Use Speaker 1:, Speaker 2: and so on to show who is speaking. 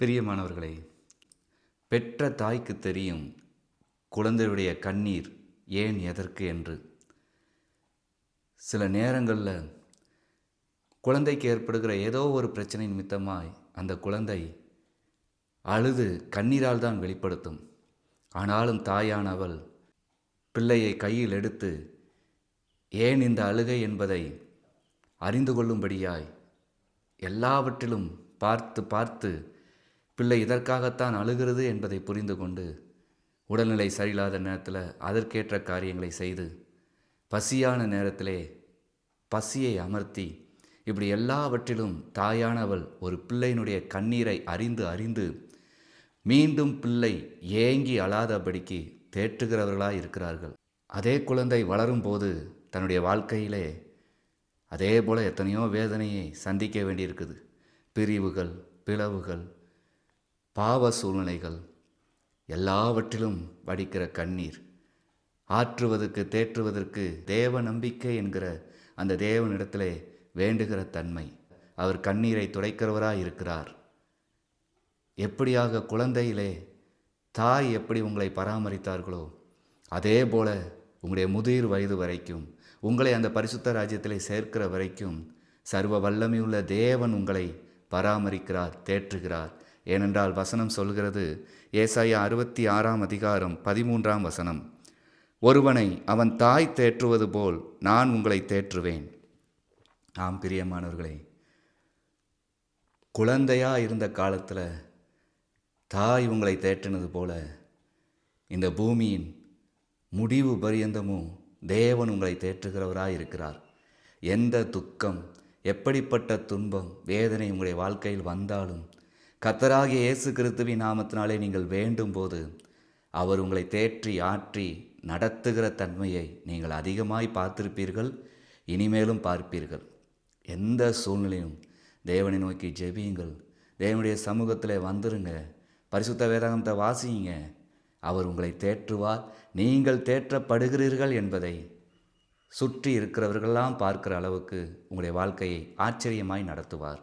Speaker 1: பிரியமானவர்களே பெற்ற தாய்க்கு தெரியும் குழந்தையுடைய கண்ணீர் ஏன் எதற்கு என்று. சில நேரங்களில் குழந்தைக்கு ஏற்படுகிற ஏதோ ஒரு பிரச்சனை நிமித்தமாய் அந்த குழந்தை அழுது கண்ணீரால் தான் வெளிப்படுத்தும். ஆனாலும் தாயானவள் பிள்ளையை கையில் எடுத்து ஏன் இந்த அழுகை என்பதை அறிந்து கொள்ளும்படியாய் எல்லாவற்றிலும் பார்த்து பார்த்து பிள்ளை இதற்காகத்தான் அழுகிறது என்பதை புரிந்து கொண்டு உடல்நிலை சரியில்லாத நேரத்தில் அதற்கேற்ற காரியங்களை செய்து பசியான நேரத்திலே பசியை அமர்த்தி இப்படி எல்லாவற்றிலும் தாயானவள் ஒரு பிள்ளையினுடைய கண்ணீரை அறிந்து அறிந்து மீண்டும் பிள்ளை ஏங்கி அழாதபடிக்கு தேற்றுகிறவர்களாக இருக்கிறார்கள். அதே குழந்தை வளரும்போது தன்னுடைய வாழ்க்கையிலே அதே போல் எத்தனையோ வேதனையை சந்திக்க வேண்டியிருக்குது. பிரிவுகள் பிளவுகள் பாவ சூழ்நிலைகள் எல்லாவற்றிலும் வடிக்கிற கண்ணீர். ஆற்றுவதற்கு தேற்றுவதற்கு தேவ நம்பிக்கை என்கிற அந்த தேவனிடத்திலே வேண்டுகிற தன்மை. அவர் கண்ணீரை துடைக்கிறவராக இருக்கிறார். எப்படியாக குழந்தையிலே தாய் எப்படி உங்களை பராமரித்தார்களோ அதே போல உங்களுடைய முதிர் வயது வரைக்கும் உங்களை அந்த பரிசுத்த ராஜ்யத்திலே சேர்க்கிற வரைக்கும் சர்வ வல்லமையுள்ள தேவன் உங்களை பராமரிக்கிறார் தேற்றுகிறார். ஏனென்றால் வசனம் சொல்கிறது ஏசாயா அறுபத்தி ஆறாம் அதிகாரம் பதிமூன்றாம் வசனம். ஒருவனை அவன் தாய் தேற்றுவது போல் நான் உங்களை தேற்றுவேன். ஆம் பிரியமானவர்களே குழந்தையாக இருந்த காலத்தில் தாய் உங்களை தேற்றினது போல இந்த பூமியின் முடிவு பரியந்தமும் தேவன் உங்களை தேற்றுகிறவராக இருக்கிறார். எந்த துக்கம் எப்படிப்பட்ட துன்பம் வேதனை உங்களுடைய வாழ்க்கையில் வந்தாலும் கத்தராகிய இயேசு கிறிஸ்துவின் நாமத்தினாலே நீங்கள் வேண்டும் போது அவர் உங்களை தேற்றி ஆற்றி நடத்துகிற தன்மையை நீங்கள் அதிகமாய் பார்த்திருப்பீர்கள் இனிமேலும் பார்ப்பீர்கள். எந்த சூழ்நிலையும் தேவனை நோக்கி ஜெபியுங்கள். தேவனுடைய சமூகத்தில் வந்துருங்க. பரிசுத்த வேதாகமத்தை வாசியுங்க. அவர் உங்களை தேற்றுவார். நீங்கள் தேற்றப்படுகிறீர்கள் என்பதை சுற்றி இருக்கிறவர்களெல்லாம் பார்க்கிற அளவுக்கு உங்களுடைய வாழ்க்கையை ஆச்சரியமாய் நடத்துவார்.